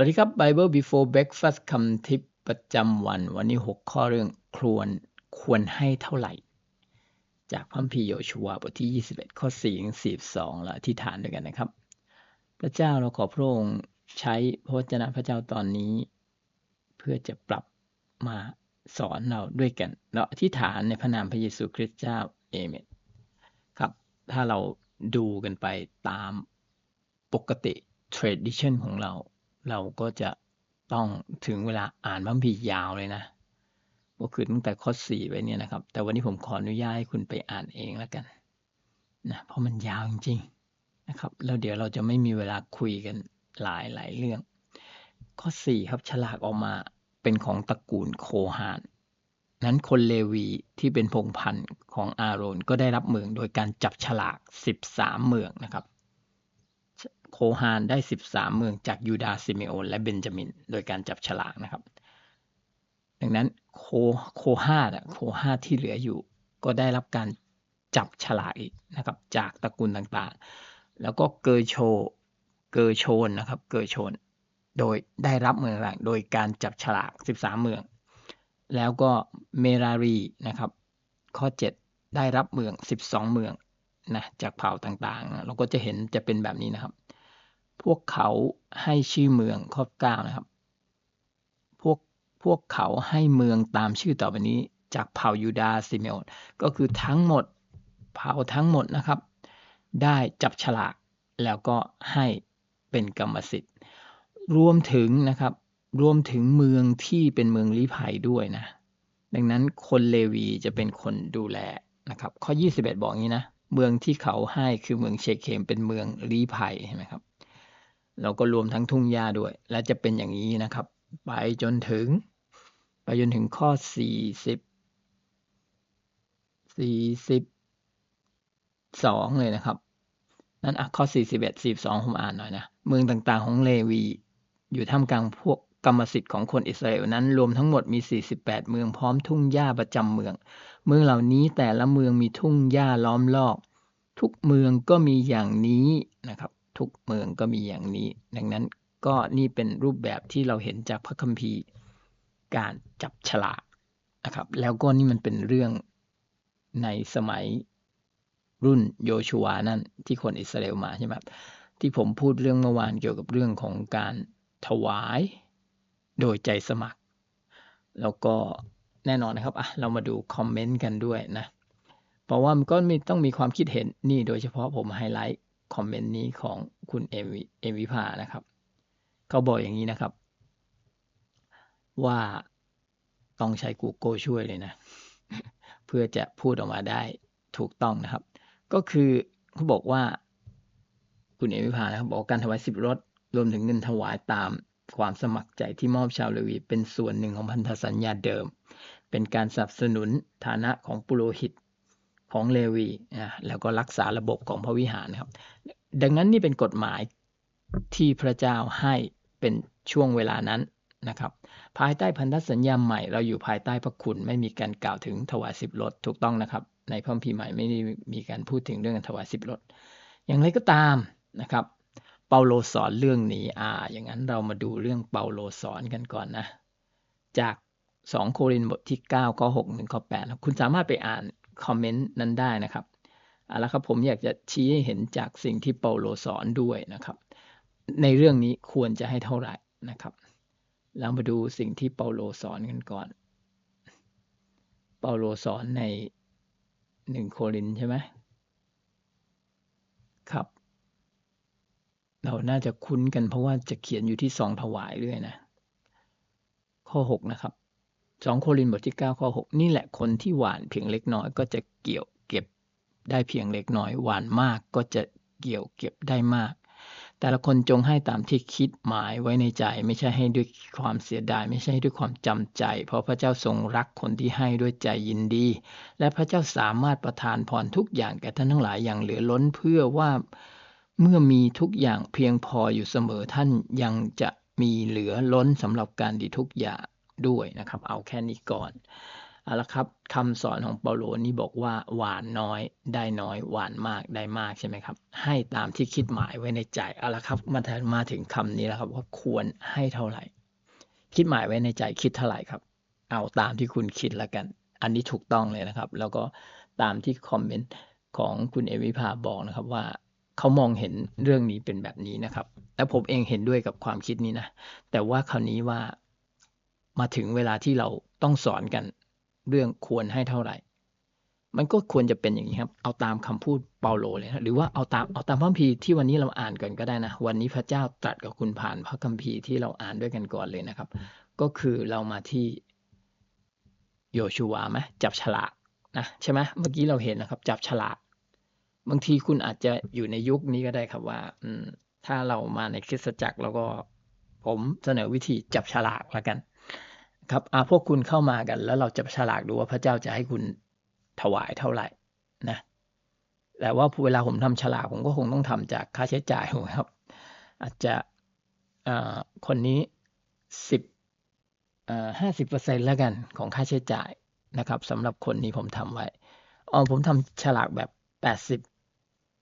วัสดีครับ Bible Before Breakfast คำทิปประจำวัน วันนี้ 6 ข้อเรื่องควรควรให้เท่าไหร่ จากพัมภีร์โยชูวบทที่ 21 ข้อ4ถึง42และที่ฐานด้วยกันนะครับ พระเจ้าเราขอพระองค์ใช้พระวจนะพระเจ้าตอนนี้ เพื่อจะปรับมาสอนเราด้วยกัน เราอธิษฐานในพระนามพระเยซูคริสต์เจ้าเอเมนครับ ถ้าเราดูกันไปตามปกติ tradition ของเรา เราก็จะต้องถึงเวลาอ่านพระคัมภีร์ยาวเลยนะก็คือตั้งแต่ข้อสี่ไปเนี่ยนะครับ แต่วันนี้ผมขออนุญาตให้คุณไปอ่านเองแล้วกันนะเพราะมันยาวจริงๆนะครับ แล้วเดี๋ยวเราจะไม่มีเวลาคุยกันหลายหลายเรื่อง ข้อสี่ครับฉลากออกมาเป็นของตระกูลโคฮานนั้นคนเลวีที่เป็นพงพันธ์ของอาโรนก็ได้รับเมืองโดยการจับฉลาก 13 เมืองนะครับ โคฮานได้ 13 เมืองจากยูดาซิเมโอนและเบนจามิน โดยการจับฉลากนะครับ ดังนั้นโคโคฮาดโคฮาดที่เหลืออยู่ ก็ได้รับการจับฉลากอีกนะครับ จากตระกูลต่างๆ แล้วก็เกอร์โชเกอร์โชนนะครับเกอร์โชน โดยได้รับเมืองต่างโดยการจับฉลาก 13 เมือง แล้วก็เมรารีนะครับ ข้อ 7 ได้รับเมือง 12 เมืองนะจากเผ่าต่างๆ เราก็จะเห็นจะเป็นแบบนี้นะครับ พวกเขาให้ชื่อเมืองข้อ9นะครับ พวกพวกเขาให้เมืองตามชื่อต่อไปนี้ จากเผ่ายูดาซิเมโอนก็คือทั้งหมดเผ่าทั้งหมดนะครับ ได้จับฉลากแล้วก็ให้เป็นกรรมสิทธิ์ รวมถึงนะครับ รวมถึงเมืองที่เป็นเมืองลี้ภัยด้วยนะ ดังนั้นคนเลวีจะเป็นคนดูแลนะครับ ข้อ 21 บอกงี้นะ เมืองที่เขาให้คือเมืองเชเคมเป็นเมืองลี้ภัยใช่ไหมครับ เราก็รวมทั้งทุ่งหญ้าด้วย และจะเป็นอย่างนี้นะครับ ไปจนถึง ไปจนถึงข้อ 40 42 เลยนะครับ นั้นอะข้อ 41 42 ผมอ่านหน่อยนะ เมืองต่างๆของเลวี อยู่ท่ามกลางพวกกรรมสิทธิ์ของคนอิสราเอลนั้นรวมทั้งหมดมี 48 เมืองพร้อมทุ่งหญ้าประจำเมือง เมืองเหล่านี้แต่ละเมืองมีทุ่งหญ้าล้อมรอบ ทุกเมืองก็มีอย่างนี้นะครับ ทุกเมืองก็มีอย่างนี้ ดังนั้นก็นี่เป็นรูปแบบที่เราเห็นจากพระคัมภีร์การจับฉลากนะครับ แล้วก็นี่มันเป็นเรื่องในสมัยรุ่นโยชูวนั่นที่คนอิสราเอลมาใช่ไหมที่ผมพูดเรื่องเมื่อวานเกี่ยวกับเรื่องของการถวายโดยใจสมัคร แล้วก็แน่นอนนะครับอะเรามาดูคอมเมนต์กันด้วยนะ เพราะว่ามันก็มีต้องมีความคิดเห็นนี่โดยเฉพาะผมไฮไลท์ คอมเมนต์นี้ของคุณเอวิเอวิภานะครับ เขาบอกอย่างนี้นะครับ ว่าต้องใช้ Google ช่วยเลยนะ เพื่อจะพูดออกมาได้ถูกต้องนะครับ ก็คือเขาบอกว่า คุณเอวิภานะครับบอกการถวายสิบรถรวมถึงเงินถวายตามความสมัครใจที่มอบชาวเลวี เป็นส่วนหนึ่งของพันธสัญญาเดิม เป็นการสนับสนุนฐานะของปุโรหิต ของเลวีนะแล้วก็รักษาระบบของพระวิหารนะครับ ดังนั้นนี่เป็นกฎหมายที่พระเจ้าให้เป็นช่วงเวลานั้นนะครับ ภายใต้พันธสัญญาใหม่เราอยู่ภายใต้พระคุณไม่มีการกล่าวถึงถวายสิบรถถูกต้องนะครับ ในพระคัมภีร์ใหม่ไม่ได้มีการพูดถึงเรื่องถวายสิบรถอย่างไรก็ตามนะครับ เปาโลสอนเรื่องนี้อ่า อย่างนั้นเรามาดูเรื่องเปาโลสอนกันก่อนนะ จาก 2 โครินธ์บทที่9ข้อ6ถึงข้อ8คุณสามารถไปอ่าน คอมเมนต์นั้นได้นะครับเอาละครับผมอยากจะชี้ให้เห็นจากสิ่งที่เปาโลสอนด้วยนะครับ ในเรื่องนี้ควรจะให้เท่าไหร่นะครับเรามาดูสิ่งที่เปาโลสอนกันก่อน เปาโลสอนในหนึ่งโครินใช่ไหมครับ เราน่าจะคุ้นกันเพราะว่าจะเขียนอยู่ที่ซองถวายด้วยนะ ข้อ 6 นะครับ สองโครินธ์บทที่9ข้อ6นี่แหละคนที่หวานเพียงเล็กน้อยก็จะเกี่ยวเก็บได้เพียงเล็กน้อย หวานมากก็จะเกี่ยวเก็บได้มาก แต่ละคนจงให้ตามที่คิดหมายไว้ในใจ ไม่ใช่ให้ด้วยความเสียดาย ไม่ใช่ด้วยความจำใจ เพราะพระเจ้าทรงรักคนที่ให้ด้วยใจยินดี และพระเจ้าสามารถประทานพรทุกอย่างแก่ท่านทั้งหลายอย่างเหลือล้นเพื่อว่าเมื่อมีทุกอย่างเพียงพออยู่เสมอท่านยังจะมีเหลือล้นสำหรับการดีทุกอย่าง ด้วยนะครับ เอาแค่นี้ก่อนเอาละครับคำสอนของเปาโลนี่บอกว่าหวานน้อยได้น้อยหวานมากได้มากใช่ไหมครับ ให้ตามที่คิดหมายไว้ในใจเอาละครับมามาถึงคำนี้แล้วครับว่าควรให้เท่าไหร่ คิดหมายไว้ในใจคิดเท่าไหร่ครับ เอาตามที่คุณคิดแล้วกัน อันนี้ถูกต้องเลยนะครับ แล้วก็ตามที่คอมเมนต์ของคุณเอวิภาบอกนะครับว่าเขามองเห็นเรื่องนี้เป็นแบบนี้นะครับ และผมเองเห็นด้วยกับความคิดนี้นะ แต่ว่าคราวนี้ว่า มาถึงเวลาที่เราต้องสอนกัน เรื่องควรให้เท่าไหร่ มันก็ควรจะเป็นอย่างนี้ครับ เอาตามคำพูดเปาโลเลยนะหรือว่าเอาตามเอาตามพระคัมภีร์ที่วันนี้เราอ่านกันก็ได้นะ วันนี้พระเจ้าตรัสกับคุณผ่านพระคัมภีร์ที่เราอ่านด้วยกันก่อนเลยนะครับ ก็คือเรามาที่โยชูวาไหมจับฉลากนะใช่ไหมเมื่อกี้เราเห็นนะครับ จับฉลากบางทีคุณอาจจะอยู่ในยุคนี้ก็ได้ครับว่า อืมถ้าเรามาในคริสตจักรแล้วก็ผมเสนอวิธีจับฉลากแล้วกัน ครับอาพวกคุณเข้ามากัน แล้วเราจะฉลากดูว่าพระเจ้าจะให้คุณถวายเท่าไหร่นะแต่ว่าเวลาผมทำฉลากผมก็คงต้องทำจากค่าใช้จ่ายครับ อาจจะคนนี้สิบห้าสิบเปอร์เซ็นแล้วกันของค่าใช้จ่ายนะครับสำหรับคนนี้ผมทำไว้อ๋อผมทำฉลากแบบแปดสิบ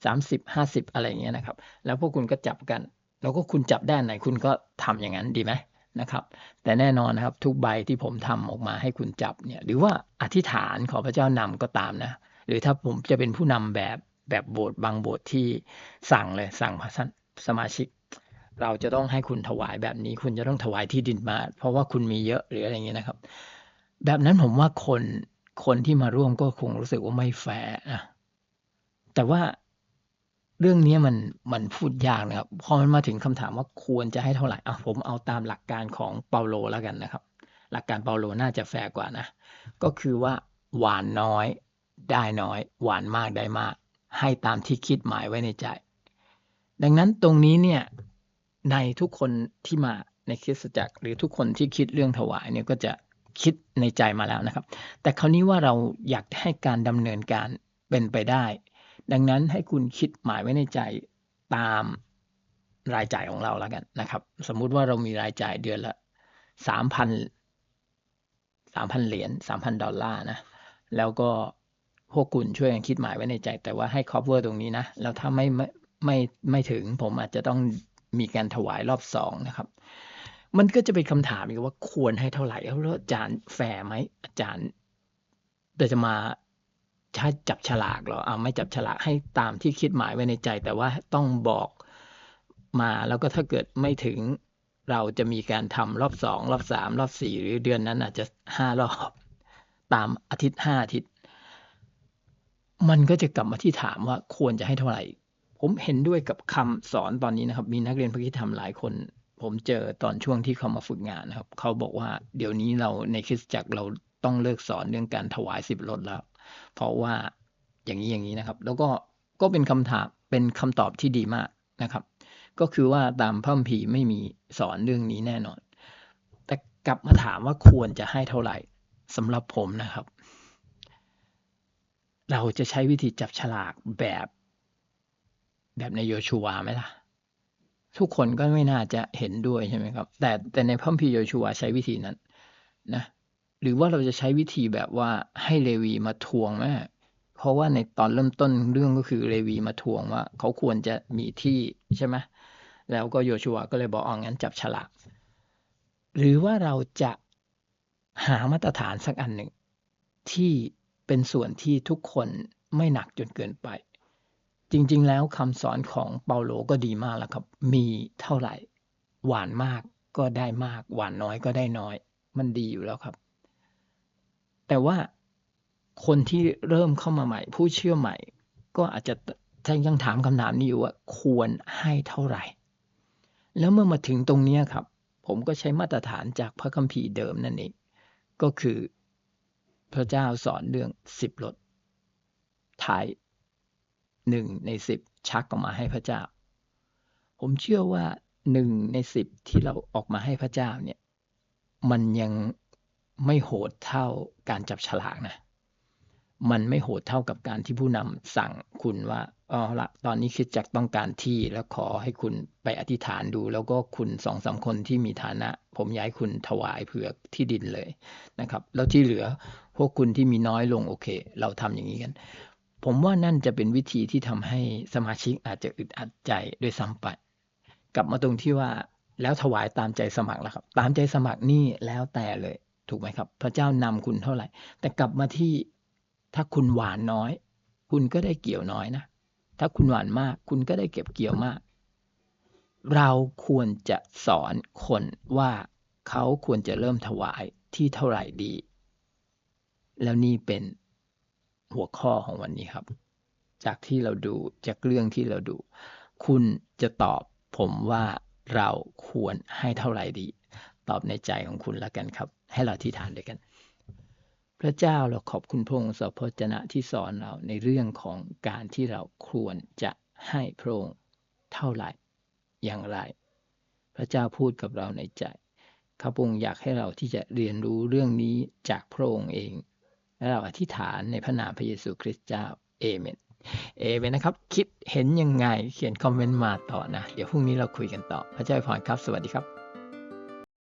สามสิบห้าสิบอะไรเงี้ยนะครับ แล้วพวกคุณก็จับกัน แล้วก็คุณจับด้านไหนคุณก็ทำอย่างนั้นดีไหม นะครับ แต่แน่นอนนะครับทุกใบที่ผมทำออกมาให้คุณจับเนี่ยหรือว่าอธิษฐานขอพระเจ้านำก็ตามนะ หรือถ้าผมจะเป็นผู้นำแบบแบบโบสถ์บางโบสถ์ที่สั่งเลยสั่งพระสมาชิก เราจะต้องให้คุณถวายแบบนี้ คุณจะต้องถวายที่ดินมา เพราะว่าคุณมีเยอะหรืออะไรเงี้ยนะครับ แบบนั้นผมว่าคนคนที่มาร่วมก็คงรู้สึกว่าไม่แฟร์นะแต่ว่า เรื่องนี้มันมันพูดยากนะครับ พอมันมาถึงคำถามว่าควรจะให้เท่าไหร่อะผมเอาตามหลักการของเปาโลแล้วกันนะครับ หลักการเปาโลน่าจะแฟร์กว่านะ ก็คือว่าหวานน้อยได้น้อย หวานมากได้มาก ให้ตามที่คิดหมายไว้ในใจ ดังนั้นตรงนี้เนี่ยในทุกคนที่มาในคริสตจักรหรือทุกคนที่คิดเรื่องถวายเนี่ยก็จะคิดในใจมาแล้วนะครับ แต่คราวนี้ว่าเราอยากให้การดำเนินการเป็นไปได้ ดังนั้นให้คุณคิดหมายไว้ในใจตามรายจ่ายของเราแล้วกันนะครับ สมมุติว่าเรามีรายจ่ายเดือนละสามพันสามพันเหรียญสามพันดอลลาร์นะ แล้วก็พวกคุณช่วยกันคิดหมายไว้ในใจ แต่ว่าให้ cover ตรงนี้นะ แล้วถ้าไม่ไม่ไม่ไม่ถึงผมอาจจะต้องมีการถวายรอบสองนะครับ มันก็จะเป็นคำถามอีกว่าควรให้เท่าไหร่แล้วอาจารย์แฟร์ไหมอาจารย์จะมา ใช้จับฉลากหรอเอาไม่จับฉลากให้ตามที่คิดหมายไว้ในใจ แต่ว่าต้องบอกมาแล้วก็ถ้าเกิดไม่ถึงเราจะมีการทำรอบสองรอบสามรอบสี่หรือเดือนนั้นอาจจะห้ารอบ ตามอาทิตย์ห้าอาทิตย์ มันก็จะกลับมาที่ถามว่าควรจะให้เท่าไหร่ ผมเห็นด้วยกับคำสอนตอนนี้นะครับ มีนักเรียนพระคิธรรมหลายคน ผมเจอตอนช่วงที่เขามาฝึกงานนะครับ เขาบอกว่าเดี๋ยวนี้เราในคริสตจักรเราต้องเลิกสอนเรื่องการถวายสิบรถแล้ว เพราะว่าอย่างนี้อย่างนี้นะครับ แล้วก็ก็เป็นคำถามเป็นคำตอบที่ดีมากนะครับ ก็คือว่าตามพระคัมภีร์ไม่มีสอนเรื่องนี้แน่นอน แต่กลับมาถามว่าควรจะให้เท่าไหร่สำหรับผมนะครับ เราจะใช้วิธีจับฉลากแบบ แบบในโยชูวาไหมล่ะทุกคนก็ไม่น่าจะเห็นด้วยใช่ไหมครับ แต่แต่ในพระคัมภีร์โยชูวาใช้วิธีนั้นนะ หรือว่าเราจะใช้วิธีแบบว่าให้เลวีมาทวงแม่เพราะว่าในตอนเริ่มต้นเรื่องก็คือเลวีมาทวงว่า เขาควรจะมีที่ใช่ไหมแล้วก็โยชัวก็เลยบอกอ๋องั้นจับฉลากหรือว่าเราจะหามาตรฐานสักอันหนึ่ง ที่เป็นส่วนที่ทุกคนไม่หนักจนเกินไป จริงๆ แล้วคำสอนของเปาโลก็ดีมากแล้วครับ มีเท่าไหร่ หวานมากก็ได้มาก หวานน้อยก็ได้น้อย มันดีอยู่แล้วครับ แต่ว่าคนที่เริ่มเข้ามาใหม่ ผู้เชื่อใหม่ ก็อาจจะยังถามคำถามนี้อยู่ว่าควรให้เท่าไหร่ แล้วเมื่อมาถึงตรงนี้ครับ ผมก็ใช้มาตรฐานจากพระคัมภีร์เดิมนั่นเองก็คือพระเจ้าสอนเรื่องสิบลดท้ายหนึ่งในสิบชักออกมาให้พระเจ้า ผมเชื่อว่าหนึ่งในสิบที่เราออกมาให้พระเจ้าเนี่ย มันยัง ไม่โหดเท่าการจับฉลากนะ มันไม่โหดเท่ากับการที่ผู้นำสั่งคุณว่าเอาละตอนนี้คิดจักต้องการที่แล้วขอให้คุณไปอธิษฐานดู แล้วก็คุณสองสามคนที่มีฐานะ ผมอยากให้คุณถวายเผื่อที่ดินเลยนะครับ แล้วที่เหลือพวกคุณที่มีน้อยลงโอเค เราทำอย่างนี้กัน ผมว่านั่นจะเป็นวิธีที่ทำให้สมาชิกอาจจะอึดอัดใจด้วยซ้ำไปกลับมาตรงที่ว่าแล้วถวายตามใจสมัครแล้วครับ ตามใจสมัครนี่แล้วแต่เลย ถูกไหมครับ พระเจ้านำคุณเท่าไหร่ แต่กลับมาที่ถ้าคุณหวานน้อย คุณก็ได้เกี่ยวน้อยนะ ถ้าคุณหวานมาก คุณก็ได้เก็บเกี่ยวมาก เราควรจะสอนคนว่าเขาควรจะเริ่มถวายที่เท่าไหร่ดี แล้วนี่เป็นหัวข้อของวันนี้ครับ จากที่เราดูจากเรื่องที่เราดู คุณจะตอบผมว่าเราควรให้เท่าไหร่ดี ตอบในใจของคุณแล้วกันครับ ให้เราที่ฐานด้วยกัน พระเจ้าเราขอบคุณพระองค์สพจนะที่สอนเราในเรื่องของการที่เราควรจะให้พระองค์เท่าไหร่อย่างไร พระเจ้าพูดกับเราในใจข้าพระองค์อยากให้เราที่จะเรียนรู้เรื่องนี้จากพระองค์เอง และเราอธิษฐานในพระนามพระเยซูคริสต์เจ้าเอเมนเอเมนนะครับ คิดเห็นยังไงเขียนคอมเมนต์มาต่อนะ เดี๋ยวพรุ่งนี้เราคุยกันต่อ พระเจ้าอวยพรครับ สวัสดีครับ